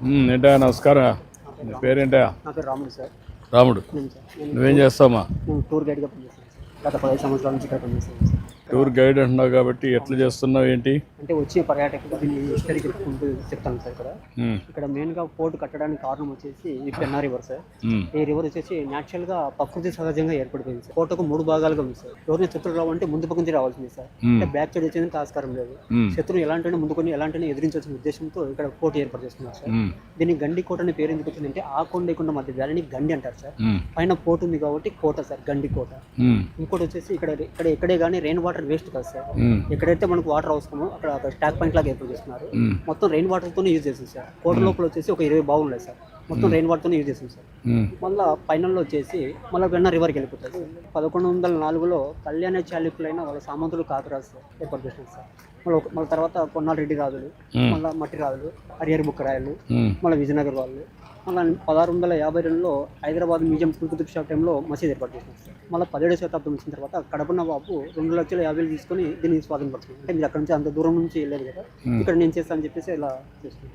ఏంటా నమస్కారం. నీ పేరేంటా రాముడు సార్. రాముడు. నువ్వేం చేస్తావా నేను టూర్ గైడ్గా గత పదిహేను సంవత్సరాల నుంచి ఇక్కడ పనిచేస్తాను టూర్ గైడ్ అంటున్నావు కాబట్టి ఎట్లా చేస్తున్నావు ఏంటి? అంటే వచ్చే పర్యాటకులు దీన్ని హిస్టరీ చెప్పుకుంటూ చెప్తాను సార్ ఇక్కడ. ఉమ్, ఇక్కడ మెయిన్గా పోర్ట్ కట్టడానికి కారణం వచ్చేసి ఈ పెన్నా రివర్ సార్. ఉమ్, ఈ రివర్ వచ్చేసి న్యాచురల్గా ప్రకృతి సహజంగా ఏర్పడిపోయింది సార్. కోటకు మూడు భాగాలుగా ఉంది సార్. ఎవరిని శత్రువు రావాలంటే ముందు పక్క నుంచి రావాల్సింది సార్. అంటే బ్యాక్ సైడ్ వచ్చేందుకు ఆస్కారం లేదు. ఉమ్, శత్రువు ఎలాంటి ముందుకొని ఎలాంటి ఎదిరించాల్సిన ఉద్దేశంతో ఇక్కడ కోట ఏర్పాటు చేస్తున్నారు సార్. దీన్ని గండి కోట అనే పేరు ఎందుకు వచ్చిందంటే ఆ కొండ కొండ మధ్య వ్యాలీని గండి అంటారు సార్. పైన పోర్ట్ ఉంది కాబట్టి కోట సార్ గండి కోట. ఇంకోటి వచ్చేసి ఇక్కడ ఇక్కడ ఎక్కడే కానీ రెయిన్ వాటర్ వేస్ట్ కాదు సార్. ఎక్కడైతే మనకు వాటర్ అవసరమో అక్కడ స్టాక్ పాయింట్ లాగా ఏర్పాటు చేస్తున్నారు. మొత్తం రెయిన్ వాటర్తోనే యూజ్ చేస్తుంది సార్. కోట లోపల వచ్చేసి ఒక ఇరవై బావులు ఉన్నాయి సార్. మొత్తం రెయిన్ వాటర్తోనే యూజ్ చేస్తుంది సార్. మళ్ళీ ఫైనల్లో వచ్చేసి మళ్ళీ వెన్న రివర్కి వెళ్ళిపోతుంది సార్. పదకొండు వందల నాలుగులో కళ్యాణ చాళుక్యులైన వాళ్ళ సామంతులు కాకరాజు సార్ ఏర్పాటు చేసినారు సార్. మళ్ళీ మళ్ళీ తర్వాత కొన్నాళ్ళు రెడ్డి రాజులు మళ్ళీ మట్టి రాజులు హరిహర బుక్కరాయలు మళ్ళీ విజయనగర్ వాళ్ళు. మళ్ళీ పదహారు వందల యాభై రెండులో హైదరాబాద్ మ్యూజియం కుతుబ్ షా టైంలో మసీద్ ఏర్పాటు చేసినారు సార్. మళ్ళీ పదిహేడు శతాబ్దం వచ్చిన తర్వాత కడప నవాబు రెండు లక్షల యాభై తీసుకొని దీన్ని స్వాధీనపడుతుంది అంటే మీరు అక్కడ నుంచి అంత దూరం నుంచి వెళ్ళలేదు కదా. ఇక్కడ నేను చేస్తాను అని చెప్పేసి ఇలా చేస్తున్నాను